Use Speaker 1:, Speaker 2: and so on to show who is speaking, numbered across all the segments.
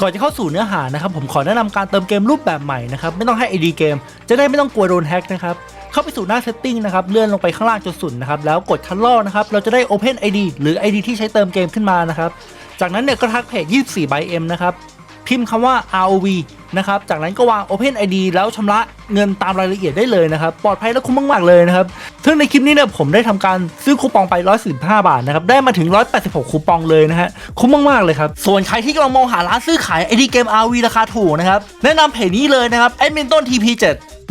Speaker 1: ก่อนจะเข้าสู่เนื้อหานะครับผมขอแนะนำการเติมเกมรูปแบบใหม่นะครับไม่ต้องให้ ID เกมจะได้ไม่ต้องกลัวโดนแฮ็กนะครับเข้าไปสู่หน้า setting นะครับเลื่อนลงไปข้างล่างจนสุดนะครับแล้วกดคันลอกนะครับเราจะได้ Open ID หรือ ID ที่ใช้เติมเกมขึ้นมานะครับจากนั้นเนี่ยก็ทักเพจ24 by M นะครับ พิมพ์คำว่า ROV นะครับ จากนั้นก็วาง Open ID แล้วชำระเงินตามรายละเอียดได้เลยนะครับ ปลอดภัยและคุ้มมากๆเลยนะครับ ซึ่งในคลิปนี้เนี่ยผมได้ทำการซื้อคูปองไป115บาทนะครับ ได้มาถึง 186 คูปองเลยนะฮะ คุ้มมากๆเลยครับ ส่วนใครที่กำลังมองหาร้านซื้อขาย ID เกม RV ราคาถูกนะครับ แนะนำเพจนี้เลยนะครับแอดมินต้น TP7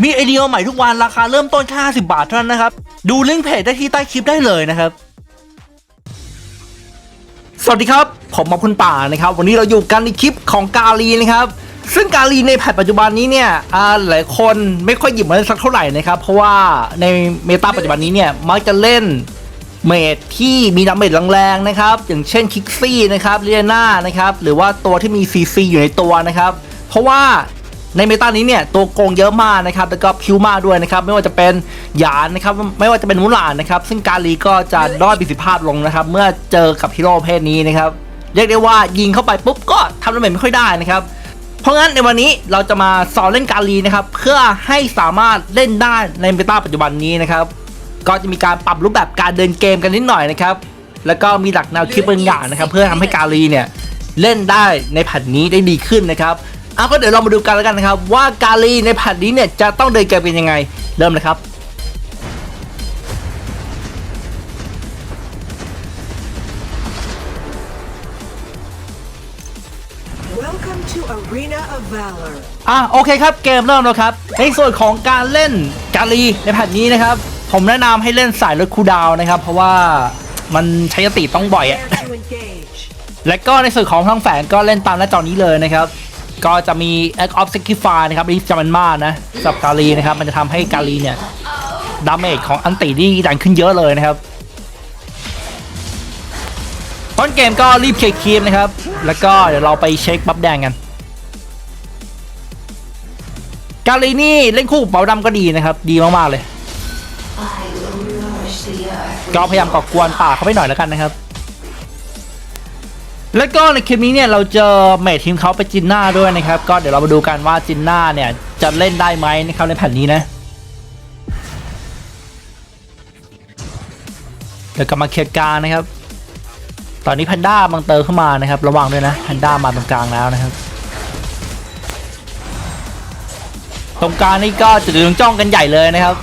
Speaker 1: มีไอเดียใหม่ทุกวันราคาเริ่มต้นแค่50 บาทเท่านั้นนะครับ ดูลิงก์เพจได้ที่ใต้คลิปได้เลยนะครับ สวัสดีครับ ผมมาคุณป่านะครับ วันนี้เราอยู่กันในคลิปของกาลีนะครับ ซึ่งกาลีในแพทปัจจุบันนี้เนี่ยหลายคนไม่ค่อยหยิบมาเล่นสักเท่าไหร่นะครับ เพราะว่าในเมตาปัจจุบันนี้เนี่ยมักจะเล่นเมดที่มีดาเมจแรงๆนะครับ อย่างเช่นคิกซี่นะครับเรียนานะครับ หรือว่าตัวที่มีซีซีอยู่ในตัวนะครับ เพราะว่า ในเมตานี้เนี่ยตัวโกงเยอะมากนะครับแล้วก็พิวมากด้วยนะครับไม่ว่าจะเป็นหยานนะครับไม่ว่าจะเป็นมุลานนะครับซึ่งกาลีก็จะด้อยประสิทธิภาพลงนะครับเมื่อเจอกับฮีโร่ประเพศนี้นะครับเรียกได้ว่ายิงเข้าไปปุ๊บก็ทำดาเมจไม่ค่อยได้นะครับเพราะงั้นในวันนี้เราจะมาสอนเล่นกาลีนะครับเพื่อให้สามารถเล่นได้ในเมตาปัจจุบันนี้นะครับก็จะมีการปรับรูปแบบการเดินเกมกันนิดหน่อยนะครับแล้วก็มีหลักแนวคิดบางอย่างนะครับเพื่อทำให้กาลีเนี่ยเล่นได้ในแผ่นนี้ได้ดีขึ้นนะครับ เอาก็เดี๋ยวเรามาดูกันแล้วกันนะครับ ว่ากาลีในแผ่นนี้เนี่ยจะต้องเดินเกมเป็นยังไง เริ่มเลยครับ
Speaker 2: Welcome to Arena of Valor.
Speaker 1: อะโอเคครับเกมเริ่มแล้วครับ ในส่วนของการเล่นกาลีในแผ่นนี้นะครับ ผมแนะนำให้เล่นสายรถคูลดาวน์นะครับ เพราะว่ามันใช้สติต้องบ่อยอะ
Speaker 2: Prepare to engage.
Speaker 1: และก็ในส่วนของทางแฝงก็เล่นตามหน้าจอนี้เลยนะครับ ก็จะมี Act of Sacrifice นะครับรีฟจามันมานะสำหรับกาลีนะครับ มันจะทำให้กาลีเนี่ยดาเมจของอันตินี่ดังขึ้นเยอะเลยนะครับต้นเกมก็รีบเคลียร์คีมนะครับ แล้วก็เดี๋ยวเราไปเช็คบัฟแดงกัน กาลีนี่เล่นคู่เปาดำก็ดีนะครับ ดีมาก ๆ เลย ก็พยายามก่อกวนป่าเขาไปหน่อยแล้วกันนะครับ แล้วก็ในคลิปนี้เนี่ยเราเจอเมททีมเขาไปจินน้าด้วยนะครับ ก็เดี๋ยวเรามาดูกันว่าจินน้าเนี่ยจะเล่นได้ไหมนะครับในแผ่นนี้นะเดี๋ยวกลับมาเคลียร์กลางนะครับ ตอนนี้แพนด้าบังเตอร์เข้ามานะครับ ระวังด้วยนะแพนด้ามาตรงกลางแล้วนะครับ ตรงกลางนี่ก็จะดึงจ้องกันใหญ่เลยนะครับ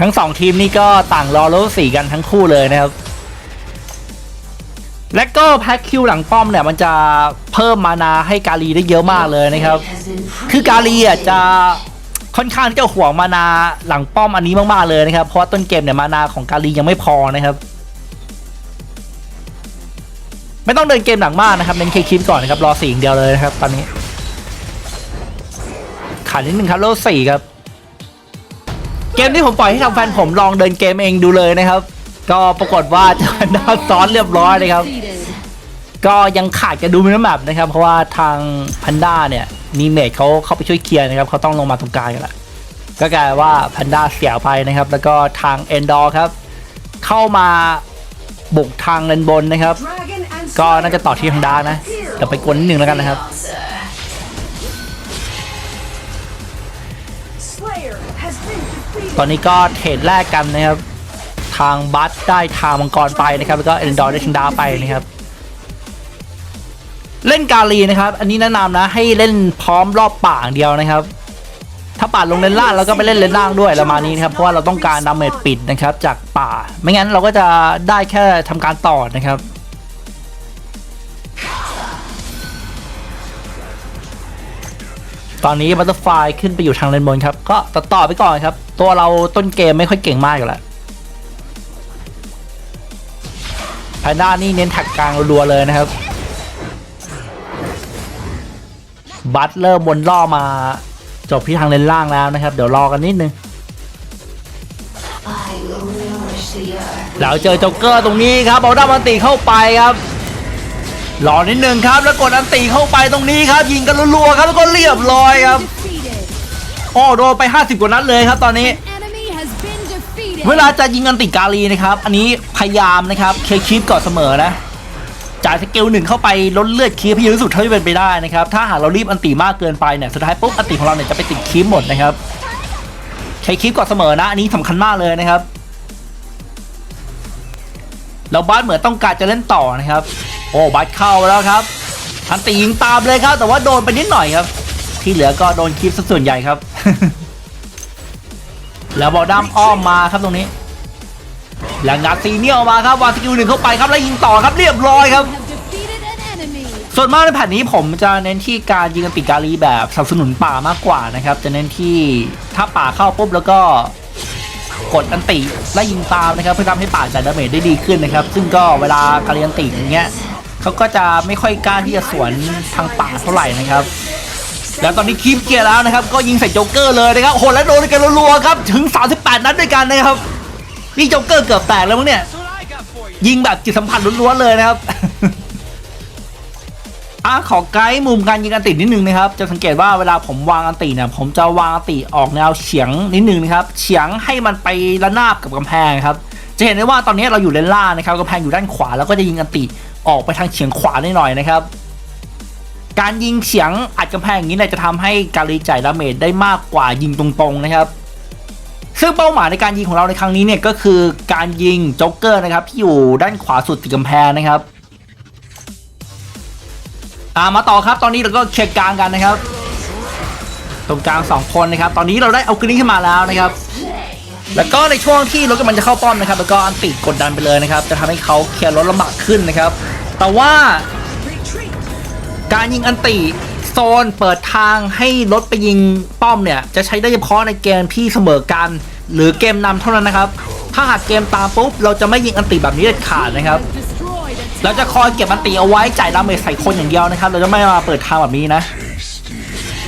Speaker 1: ทั้งสองทีมนี่ก็ต่างรอโลสีกันทั้งคู่เลยนะครับ และก็แพ็คคิวหลังป้อมเนี่ยมันจะเพิ่มมานาให้กาลีได้เยอะมากเลยนะครับ คือกาลีอะจะค่อนข้างที่จะห่วงมานาหลังป้อมอันนี้มากๆเลยนะครับ เพราะต้นเกมเนี่ยมานาของกาลียังไม่พอนะครับ ไม่ต้องเดินเกมหลังมากนะครับเน้นเคคิดก่อนนะครับรอสี่อย่างเดียวเลยนะครับ ตอนนี้ขาดนิดนึงครับโลสี่ครับ เกมที่ผมปล่อยให้ทางแฟนผมลองเดินเกมเองดูเลยนะครับ ก็ปรากฏว่าเจะด้าซ้อนเรียบร้อยเลยครับ ก็ยังขาดจะดูมินแมปนะครับ เพราะว่าทางพันด้าเนี่ยมีเมดเขาเข้าไปช่วยเคลียร์นะครับเขาต้องลงมาตรงกลางกันละก็กลายว่าพันด้าเสียไปนะครับ แล้วก็ทางเอนดอร์ครับ เข้ามาบุกทางเลนบนนะครับ ก็น่าจะต่อที่ทางด้านนะเดี๋ยวไปกวนนิดนึงแล้วกันนะครับตอนนี้ก็เทรดแรกกันนะครับ ทางบัสได้ทางมังกรไปนะครับ แล้วก็เอนดอร์ได้ทางดาวไปนะครับ เล่นกาลีนะครับ อันนี้แนะนำนะให้เล่นพร้อมรอบป่าอย่างเดียวนะครับ ถ้าป่าลงเลนล่างแล้วก็ไปเล่นเลนล่างด้วยประมาณนี้นะครับ เพราะว่าเราต้องการดาเมจปิดนะครับ จากป่า ไม่งั้นเราก็จะได้แค่ทำการต่อนะครับตอนนี้บัตเตอร์ไฟขึ้นไปอยู่ทางเลนบนครับ ก็ต่อต่อไปก่อนครับ ตัวเราต้นเกมไม่ค่อยเก่งมากอยู่แล้ว แพนด้านี่เน้นแท็กกลางรัวๆเลยนะครับ บัตเริ่มบนล่อมา จบที่ทางเลนล่างแล้วนะครับ เดี๋ยวรอกันนิดนึงแล้วเจอโจ๊กเกอร์ตรงนี้ครับเอาด้ามันตีเข้าไปครับรอนิดนึงครับแล้วกดอันตีเข้าไปตรงนี้ครับ ยิงกันรัวๆครับแล้วก็เรียบร้อยครับ
Speaker 3: Defeated.
Speaker 1: โอ้โดนไป 50 กว่านัดเลยครับตอนนี้ เวลาจะยิงอันติกาลีนะครับ อันนี้พยายามนะครับเคคิดก่อนเสมอนะจ่ายสกิลหนึ่งเข้าไปลดเลือดคีบให้เยอะที่สุดเท่าที่เป็นไปได้นะครับ ถ้าหากเรารีบอันติมากเกินไปเนี่ยสุดท้ายปุ๊บอันติของเราเนี่ยจะไปติดคีบหมดนะครับใช้คีบก่อนเสมอนะ อันนี้สำคัญมากเลยนะครับแล้วบาสเหมือนต้องการจะเล่นต่อนะครับ โอ้บาสเข้าแล้วครับอันติยิงตามเลยครับ แต่ว่าโดนไปนิดหน่อยครับ ที่เหลือก็โดนคีบส่วนใหญ่ครับ แล้วบอลดัมอ้อมมาครับตรงนี้แล้วงัดซีเนียลมาครับวางสกิลหนึ่งเข้าไปครับแล้วยิงต่อครับเรียบร้อยครับ ส่วนมากในแผ่นนี้ผมจะเน้นที่การยิงอันติการีแบบสนับสนุนป่ามากกว่านะครับ จะเน้นที่ถ้าป่าเข้าปุ๊บแล้วก็กดอันติไล่ยิงตามนะครับเพื่อทำให้ป่าจ่ายดาเมจได้ดีขึ้นนะครับ ซึ่งก็เวลาการีอันติอย่างเงี้ยเขาก็จะไม่ค่อยกล้าที่จะสวนทางป่าเท่าไหร่นะครับ แล้วตอนนี้คีปเกียร์แล้วนะครับ ก็ยิงใส่โจ๊กเกอร์เลยนะครับโหแล้วโดนกันรัวๆครับ ถึง 38 นัดด้วยกันนะครับ นี่โจ๊กเกอร์เกือบแตกแล้วมั้งเนี่ย ยิงแบบจิตสัมผัสล้วนๆเลยนะครับอะขอไกด์มุมการยิงอันตินิดนึงนะครับ จะสังเกตว่าเวลาผมวางอันติเนี่ยผมจะวางอันติออกแนวเฉียงนิดนึงนะครับ เฉียงให้มันไประนาบกับกำแพงครับ จะเห็นได้ว่าตอนนี้เราอยู่เลนล่างนะครับกำแพงอยู่ด้านขวาแล้วก็จะยิงอันติออกไปทางเฉียงขวาหน่อยๆนะครับ การยิงเฉียงอัดกำแพงอย่างนี้เนี่ยจะทำให้การรีจ่ายดาเมจได้มากกว่ายิงตรงๆนะครับซึ่งเป้าหมายในการยิงของเราในครั้งนี้เนี่ยก็คือการยิงโจ๊กเกอร์นะครับที่อยู่ด้านขวาสุดติดกำแพงนะครับอ่ามาต่อครับตอนนี้เราก็เคลียร์กลางกันนะครับ ตรงกลางสองคนนะครับ ตอนนี้เราได้เอากรีนขึ้นมาแล้วนะครับ แล้วก็ในช่วงที่รถกำลังจะเข้าป้อมนะครับ แล้วก็อันติกดดันไปเลยนะครับ จะทำให้เขาเคลียร์รถลำบากขึ้นนะครับ แต่ว่า การยิงอันติโซนเปิดทางให้รถไปยิงป้อมเนี่ย จะใช้ได้เฉพาะในเกมที่เสมอกัน หรือเกมนำเท่านั้นนะครับ ถ้าหากเกมตามปุ๊บ เราจะไม่ยิงอันติแบบนี้เด็ดขาดนะครับ เราจะคอยเก็บอันติเอาไว้จ่ายดาเมจใส่คนอย่างเดียวนะครับ เราจะไม่มาเปิดทางแบบนี้นะ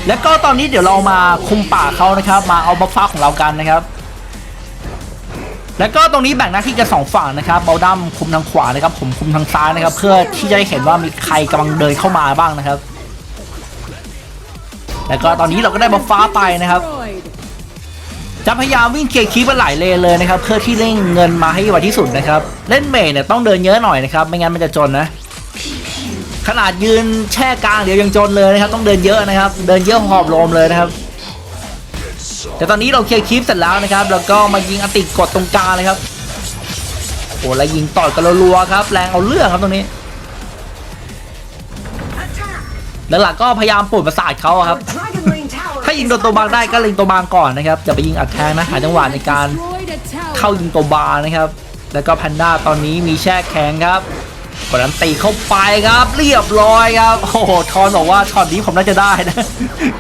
Speaker 1: แล้วก็ตอนนี้เดี๋ยวเรามาคุมป่าเขานะครับ มาเอาบัฟฟ้าของเรากันนะครับ แล้วก็ตรงนี้แบ่งหน้าที่กันสองฝั่งนะครับเบลดัมคุมทางขวานะครับผมคุมทางซ้ายนะครับ เพื่อที่จะได้เห็นว่ามีใครกำลังเดินเข้ามาบ้างนะครับ แล้วก็ตอนนี้เราก็ได้บัฟฟ้าไปนะครับจะพยายามวิ่งเคลียร์คีปไปหลายเลนเลยนะครับ เพื่อที่เร่งเงินมาให้ไวที่สุดนะครับ เล่นเมย์เนี่ยต้องเดินเยอะหน่อยนะครับ ไม่งั้นมันจะจนนะ ขนาดยืนแช่กลางเดี๋ยวยังจนเลยนะครับ ต้องเดินเยอะนะครับ เดินเยอะหอบลมเลยนะครับ แต่ตอนนี้เราเคลียร์คีปเสร็จแล้วนะครับ แล้วก็มายิงอติกดตรงกลางเลยครับโอ้แล้วยิงต่อยกันรัวๆครับ แรงเอาเรื่องครับตรงนี้แล้วหลักก็พยายามปวดประสาทเขาครับ ถ้ายิงโดนตัวบางได้ก็เล็งตัวบางก่อนนะครับอย่าไปยิงอัดแทงนะหาจังหวะในการเข้ายิงตัวบาร์นะครับ แล้วก็แพนด้าตอนนี้มีแช่แข็งครับกดอันตีเข้าไปครับ เรียบร้อยครับ โอ้โหทอนบอกว่าช็อตนี้ผมน่าจะได้นะ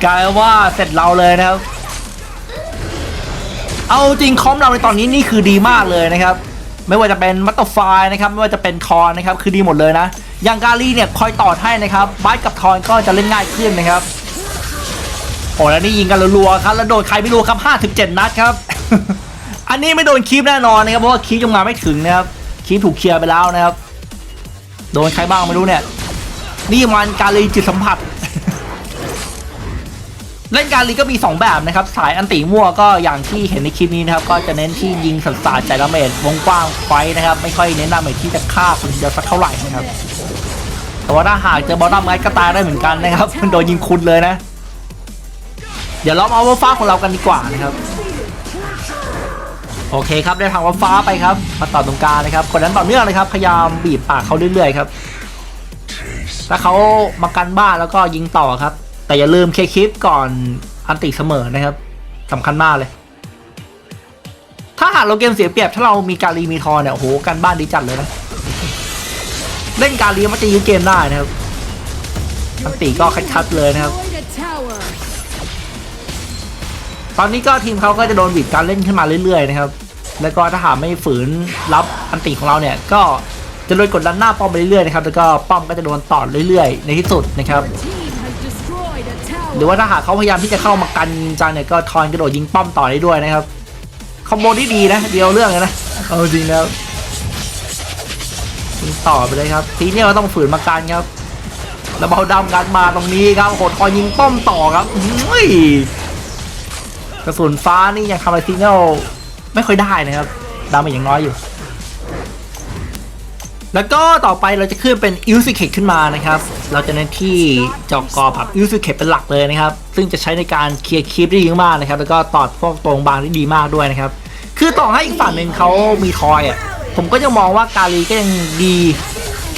Speaker 1: กลายว่าเสร็จเราเลยนะครับ เอาจริงคอมเราในตอนนี้นี่คือดีมากเลยนะครับ ไม่ว่าจะเป็นมัตต์ไฟนะครับไม่ว่าจะเป็นทอนนะครับคือดีหมดเลยนะอย่างกาลีเนี่ยคอยต่อให้นะครับบาสกับทอนก็จะเล่นง่ายขึ้นนะครับโอ้แล้วนี่ยิงกันรัวๆครับแล้วโดนใครไม่รู้ครับ57 นัดครับ อันนี้ไม่โดนคีปแน่นอนนะครับเพราะว่าคีปยังมาไม่ถึงนะครับคีปถูกเคลียร์ไปแล้วนะครับ โดนใครบ้างไม่รู้เนี่ย นี่มันการีจิตสัมผัส เล่นการลีก็มี 2 แบบนะครับ สายอันติมั่วก็อย่างที่เห็นในคลิปนี้นะครับ ก็จะเน้นที่ยิงสัตว์สาใจดาเมจวงกว้างไฟนะครับ ไม่ค่อยเน้นดาเมจที่จะฆ่าคนเดียวสักเท่าไหร่นะครับ แต่ว่าถ้าหากเจอบอลดัมไงก็ตายได้เหมือนกันนะครับโดนยิงคุณเลยนะ เดี๋ยวเรามาเอาวัฟฟ้าของเรากันดีกว่านะครับโอเคครับได้ทางวัฟ้าไปครับมาต่อตรงกลางนะครับคนนั้นต่อเนื่องเลยครับพยายามบีบปากเขาเรื่อยๆครับถ้าเขามากันบ้านแล้วก็ยิงต่อครับ แต่อย่าลืมเคลียร์คลิปก่อนอันติเสมอนะครับสำคัญมากเลย ถ้าหากเราเกมเสียเปรียบถ้าเรามีการีมีทอเนี่ยโอ้โหกันบ้านดีจัดเลยนะ เล่นการีมันจะยื้อเกมได้นะครับอันติก็คัดๆเลยนะครับ ตอนนี้ก็ทีมเขาก็จะโดนบีบการเล่นขึ้นมาเรื่อยๆนะครับ แล้วก็ถ้าหากไม่ฝืนรับอันติของเราเนี่ยก็จะโดนกดดันหน้าป้อมไปเรื่อยๆนะครับ แล้วก็ป้อมก็จะโดนต่อเรื่อยๆ ในที่สุดนะครับ หรือว่าถ้าหากเขาพยายามที่จะเข้ามากันจังเนี่ยก็ทอนกระโดดยิงป้อมต่อได้ด้วยนะครับคอมโบที่ดีนะ เดียวเรื่องเลยนะเอาจริงแล้วยิงต่อไปเลยครับ ทีนี้เราต้องฝืนมากันครับแล้วเบาดำกันมาตรงนี้ครับโหดคอยยิงป้อมต่อครับอุ้ยกระสุนฟ้านี่ยังทำอะไรซีเนลไม่ค่อยได้นะครับดาเมจยังน้อยอยู่ แล้วก็ต่อไปเราจะขึ้นเป็นอิลซิเคขึ้นมานะครับ เราจะเน้นที่จอกอแบบอิลซิเคเป็นหลักเลยนะครับ ซึ่งจะใช้ในการเคลียร์คลิปได้ดีมากนะครับ แล้วก็ตอดพวกตรงบางได้ดีมากด้วยนะครับ คือต่อให้อีกฝั่งหนึ่งเขามีทอยอะ ผมก็ยังมองว่ากาลีก็ยังดี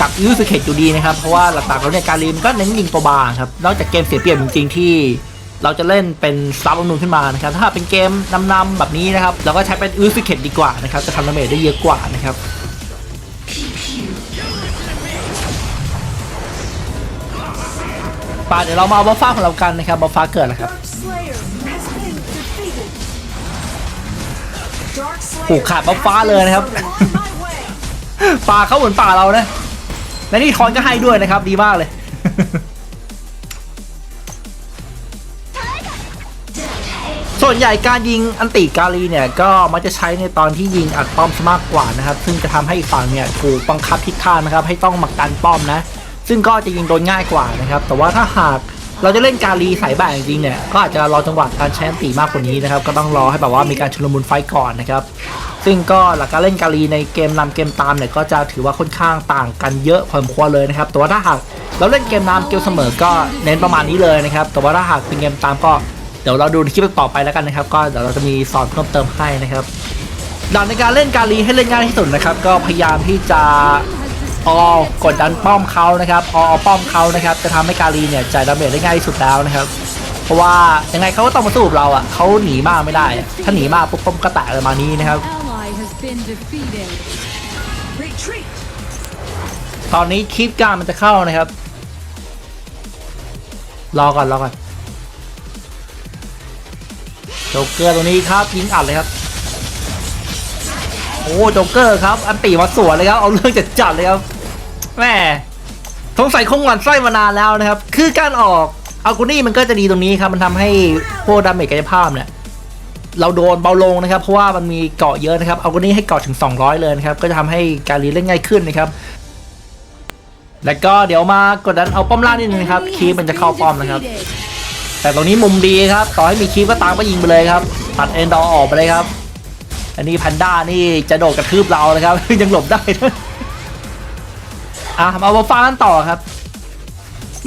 Speaker 1: กับอิลซิเคอยู่ดีนะครับ เพราะว่าหลักๆแล้วเนี่ยกาลีมันก็เน้นยิงตัวบางครับ นอกจากเกมเสียเปรียบจริงๆที่เราจะเล่นเป็นซับอนูนขึ้นมานะครับ ถ้าเป็นเกมนำๆแบบนี้นะครับ เราก็ใช้เป็นอิลซิเคดีกว่านะครับ จะทำดาเมจได้เยอะกว่านะครับ ป่าเดี๋ยวเรามาเอาบัฟฟ้าของเรากันนะครับบัฟฟ้าเกิดแล้วครับผูกขาดบัฟฟ้าเลยนะครับป่าเขาเหมือนป่าเรานะและนี่ทอนก็ให้ด้วยนะครับ ดีมากเลยส่วนใหญ่การยิงอันติกาลีเนี่ย ก็มักจะใช้ในตอนที่ยิงอัดป้อมมากกว่านะครับ ซึ่งจะทำให้อีกฝั่งเนี่ยถูกบังคับทิศทางนะครับ ให้ต้องมากันป้อมนะ ซึ่งก็จะยิงโดนง่ายกว่านะครับ แต่ว่าถ้าหากเราจะเล่นกาลีสายแบ่งจริงเนี่ยก็อาจจะรอจังหวะการใช้อันติมากกว่านี้นะครับ ก็ต้องรอให้แบบว่ามีการชุลมุนไฟก่อนนะครับ ซึ่งก็หลักการเล่นกาลีในเกมนำเกมตามเนี่ยก็จะถือว่าค่อนข้างต่างกันเยอะพอสมควรเลยนะครับ แต่ว่าถ้าหากเราเล่นเกมนำเกมเสมอก็เน้นประมาณนี้เลยนะครับ แต่ว่าถ้าหากเป็นเกมตามก็เดี๋ยวเราดูในคลิปต่อไปแล้วกันนะครับ ก็เดี๋ยวเราจะมีสอนเพิ่มเติมให้นะครับหลักในการเล่นกาลีให้เล่นง่ายที่สุดนะครับ ก็พยายามที่จะ ออกดดันป้อมเขานะครับออป้อมเขานะครับจะทำให้กาลีเนี่ยจ่ายดาเมจได้ง่ายที่สุดแล้วนะครับ เพราะว่ายังไงเขาก็ต้องมาสู้กับเราอะเขาหนีมากไม่ได้ ถ้าหนีมากปุ๊บป้อมก็แตกประมาณนี้นะครับ ตอนนี้คลิปการมันจะเข้านะครับ รอก่อนรอก่อนโจ๊กเกอร์ตัวนี้ครับยิงอัดเลยครับ โอ้โจ๊กเกอร์ครับ อันตีมาสวนเลยครับ เอาเรื่องจัดจัดๆเลยครับ แม่สงสัยคงหวั่นไส้มานานแล้วนะครับ คือการออกอากูนี่มันก็จะดีตรงนี้ครับ มันทำให้พวกดาเมจกายภาพเนี่ย เราโดนเบาลงนะครับ เพราะว่ามันมีเกาะเยอะนะครับ เอากูนี่ให้เกาะถึง 200 เลยนะครับ ก็จะทำให้การรีเล่นง่ายขึ้นนะครับ แล้วก็เดี๋ยวมากดดันเอาป้อมล่างนิดนึงนะครับ คีบมันจะเข้าป้อมนะครับ แต่ตรงนี้มุมดีครับ ต่อให้มีคีบก็ตามก็ยิงไปเลยครับ ตัดเอ็นดอออกไปเลยครับ อันนี้แพนด้านี่จะโดดกระทืบเราเลยครับ ยังหลบได้นะ อะมาบัฟฟ้ากันต่อครับ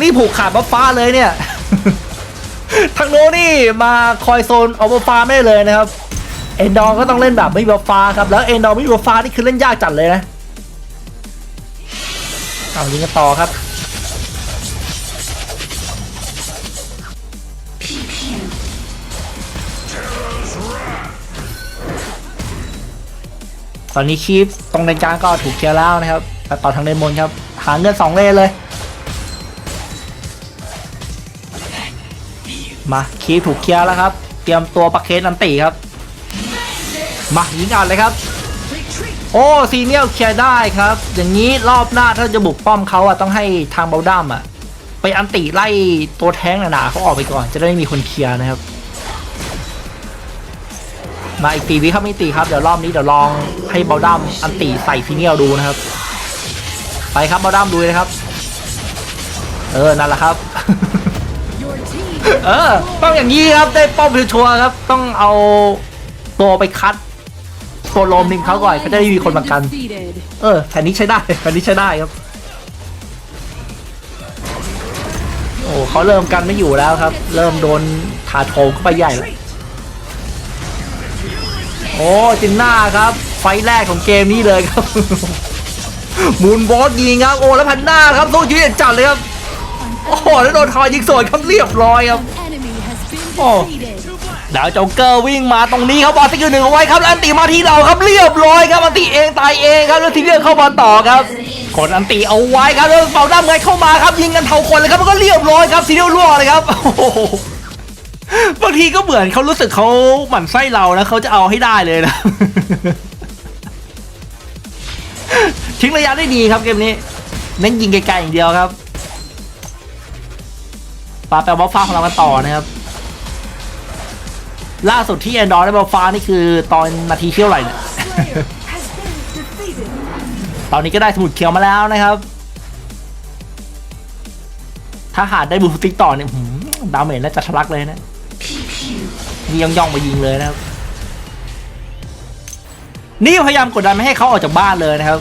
Speaker 1: นี่ผูกขาดบัฟฟ้าเลยเนี่ย ทางโน้นนี่มาคอยโซนเอาบัฟฟ้าไม่ได้เลยนะครับ เอ็นดอร์ก็ต้องเล่นแบบไม่บัฟฟ้าครับ แล้วเอ็นดอร์ไม่บัฟฟ้านี่คือเล่นยากจัดเลยนะ เอายิงกันต่อครับตอนนี้คีฟตรงเลนกลางก็ถูกเคลียร์แล้วนะครับ แต่ต่อทางเลนบนครับ หาเงินสองเลนเลย มาคีฟถูกเคลียร์แล้วครับ เตรียมตัวประเคนอันติครับ มายิงอัดเลยครับ โอ้ซีเนียลเคลียร์ได้ครับ อย่างนี้รอบหน้าถ้าจะบุกป้อมเขาอะต้องให้ทางเบลดัมอะไปอันติไล่ตัวแท้งหนาๆเขาออกไปก่อน จะได้ไม่มีคนเคลียร์นะครับ มาอีกตีวิครับไม่ตีครับ เดี๋ยวรอบนี้เดี๋ยวลองให้เบลดัมอันติใส่ซีเนียลดูนะครับ ไปครับเบลดัมดูเลยครับ เออ นั่นแหละครับ เออ ต้องอย่างนี้ครับ ได้ป้อมชัวร์ครับ ต้องเอาตัวไปคัดตัวโลมหนึ่งเขาก่อนเขาจะได้มีคนมากัน เออแผนนี้ใช้ได้แผนนี้ใช้ได้ครับ โอ้เขาเริ่มกันไม่อยู่แล้วครับ เริ่มโดนถาโถมเข้าไปใหญ่แล้วโอ้จินหน้าครับ ไฟแรกของเกมนี้เลยครับ มูนบอสยิงครับโอ้แล้วพันหน้าครับสู้ยืดจัดเลยครับโอ้โหแล้วโดนทอยยิงสวนครับเรียบร้อยครับ
Speaker 3: An enemy has been
Speaker 1: Oh.
Speaker 3: defeated.
Speaker 1: แล้วโจ๊กเกอร์วิ่งมาตรงนี้ครับบอลสกิลหนึ่งเอาไว้ครับแล้วอันติมาที่เราครับเรียบร้อยครับอันติเองตายเองครับแล้วทีเรียกเข้ามาต่อครับกดอันติเอาไว้ครับแล้วเป่าด้ามเงินเข้ามาครับยิงกันเท่าคนเลยครับมันก็เรียบร้อยครับซีเรียลล่วงเลยครับโอ้โหบางทีก็เหมือนเขารู้สึกเขาหมั่นไส้เรานะเขาจะเอาให้ได้เลยนะ ทิ้งระยะได้ดีครับเกมนี้ เน้นยิงไกลๆอย่างเดียวครับปาแปลว่าฟ้าของเรากันต่อนะครับ ล่าสุดที่แอนดอรอยได้บอลฟ้านี่คือตอนนาทีเที่ยวไหร่เนี่ยตอนนี้ก็ได้สมุดเขียวมาแล้วนะครับ ถ้าหาได้บูสติกต่อเนี่ยดาเมจน่าจะทะลักเลยนะนี่ย่องย่องๆไปยิงเลยนะครับ นี่พยายามกดดันไม่ให้เขาออกจากบ้านเลยนะครับ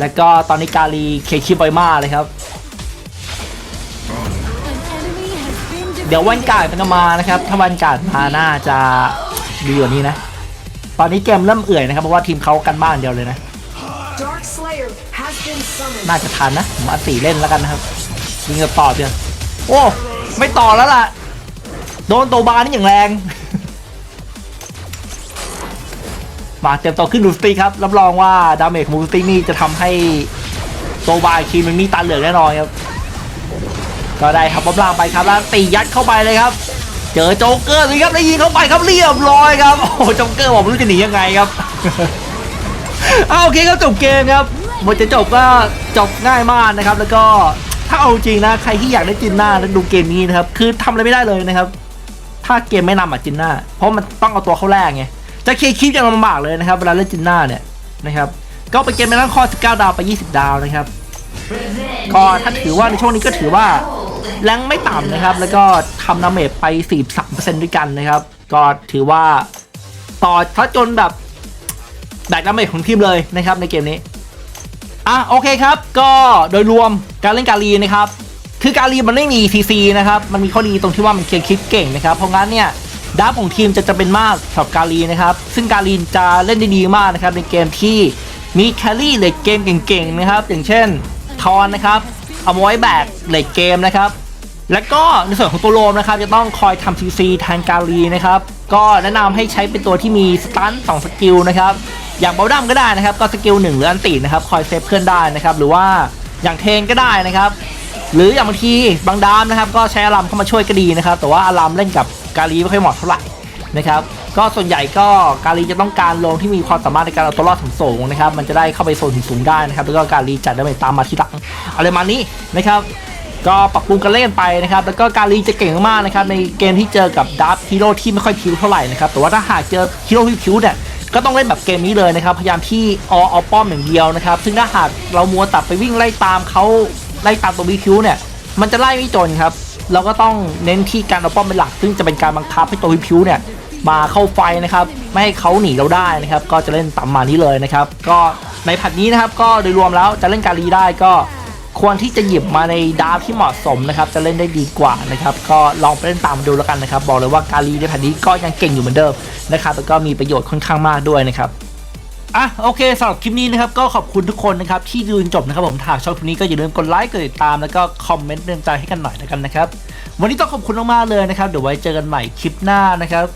Speaker 1: แล้วก็ตอนนี้กาลีเคคิปไวมาเลยครับ เดี๋ยววันการ์ดมันจะมานะครับ ถ้าวันการ์ดมาน่าจะดีกว่านี้นะ ตอนนี้เกมเริ่มเอื่อยนะครับ เพราะว่าทีมเขากันบ้านเดียวเลยนะ น่าจะทันนะผมอัดสีเล่นแล้วกันนะครับยิงจะต่อเดียวโอ้ ไม่ต่อแล้วล่ะ โดนโตบานี่อย่างแรง มาเต็มตัวขึ้นดูสตีครับรับรองว่าดาเมจของมูสตีนี่จะทำให้ตัวบาอีกทีมันมีตาเหลืองแน่นอนครับก็ได้ครับบอมล่างไปครับแล้วตียัดเข้าไปเลยครับ เจอโจ๊กเกอร์สิครับแล้วยิงเข้าไปครับเรียบร้อยครับโอ้โจ๊กเกอร์บอกไม่รู้จะหนียังไงครับเอาโอเคครับจบเกมครับบทจะจบก็จบง่ายมากนะครับ แล้วก็ถ้าเอาจริงนะใครที่อยากได้จินหน้าแล้วดูเกมนี้นะครับคือทำอะไรไม่ได้เลยนะครับ ถ้าเกมไม่นำอะจินหน้า เพราะมันต้องเอาตัวเข้าแรกไง จะเคลียร์คลิปอยังลำบากเลยนะครับ เวลาเล่นจินหน้าเนี่ยนะครับ ก็ไปเกมไปนั่งคอ19 ดาวไป 20 ดาวนะครับ ก็ถ้าถือว่าในช่วงนี้ก็ถือว่าแรงไม่ต่ำนะครับ แล้วก็ทำดาเมจไป 43%ด้วยกันนะครับ ก็ถือว่าต่อถ้าจนแบบแบกดาเมจของทีมเลยนะครับในเกมนี้ อะโอเคครับ ก็โดยรวมการเล่นกาลีนะครับ คือกาลีมันไม่มี CC นะครับ มันมีข้อดีตรงที่ว่ามันเคลียร์คลิปเก่งนะครับ เพราะงั้นเนี่ย ดับของทีมจะจะเป็นมากสำหรับกาลีนะครับ ซึ่งกาลีจะเล่นได้ดีมากนะครับในเกมที่มีแคลรี่เลดเกมเก่งๆนะครับ อย่างเช่นทอนนะครับเอามาไว้แบกเลดเกมนะครับ แล้วก็ในส่วนของตัวโลมนะครับ จะต้องคอยทำ CC แทนกาลีนะครับ ก็แนะนำให้ใช้เป็นตัวที่มีสตันสองสกิลนะครับอย่างเบลดัมก็ได้นะครับ ก็สกิลหนึ่งหรืออันตีนะครับ คอยเซฟเพื่อนได้นะครับ หรือว่าอย่างเทนก็ได้นะครับ หรืออย่างบางทีบางดามนะครับ ก็ใช้อารัมเข้ามาช่วยก็ดีนะครับ แต่ว่าอารัมเล่นกับ กาลีไม่ค่อยเหมาะเท่าไหร่นะครับก็ส่วนใหญ่ก็กาลีจะต้องการโลมที่มีความสามารถในการเอาตัวรอดสูงๆนะครับมันจะได้เข้าไปโซนสูงๆได้นะครับแล้วก็กาลีจัดได้ไปตามมาทีหลังอะไรมานี้นะครับก็ปรับปรุงกันเล่นไปนะครับ แล้วก็การีจะเก่งมากนะครับในเกมที่เจอกับดับฮีโร่ที่ไม่ค่อยพิวเท่าไหร่นะครับ แต่ว่าถ้าหากเจอฮีโร่ที่พิวเนี่ยก็ต้องเล่นแบบเกมนี้เลยนะครับ พยายามที่อเอาป้อมอย่างเดียวนะครับ ซึ่งถ้าหากเรามัวแต่ไปวิ่งไล่ตามเขาไล่ตามตัวบีคิวเนี่ย มันจะไล่ไม่จนครับ เราก็ต้องเน้นที่การเอาป้อมเป็นหลัก ซึ่งจะเป็นการบังคับให้ตัวบีคิวเนี่ยมาเข้าไฟนะครับไม่ให้เขาหนีเราได้นะครับ ก็จะเล่นตามมานี้เลยนะครับ ก็ในแผัดนี้นะครับก็โดยรวมแล้วจะเล่นการีได้ก็ควรที่จะหยิบมาในดาร์ฟที่เหมาะสมนะครับ จะเล่นได้ดีกว่านะครับ ก็ลองไปเล่นตามดูแล้วกันนะครับ บอกเลยว่าการีในแผ่นนี้ก็ยังเก่งอยู่เหมือนเดิมนะครับแล้วก็มีประโยชน์ค่อนข้างมากด้วยนะครับ อะโอเคสำหรับคลิปนี้นะครับก็ขอบคุณทุกคนนะครับที่ดูจนจบนะครับผมถ้าชอบคลิปนี้ก็อย่าลืมกดไลค์กดติดตามแล้วก็คอมเมนต์เตือนใจให้กันหน่อยแล้วกันนะครับ วันนี้ต้องขอบคุณมากๆเลยนะครับ เดี๋ยวไว้เจอกันใหม่คลิปหน้านะครับ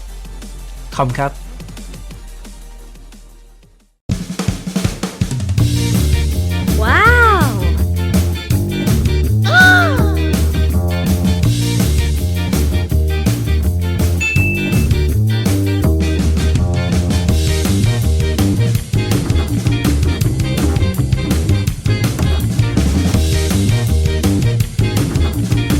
Speaker 1: ขอบคุณครับ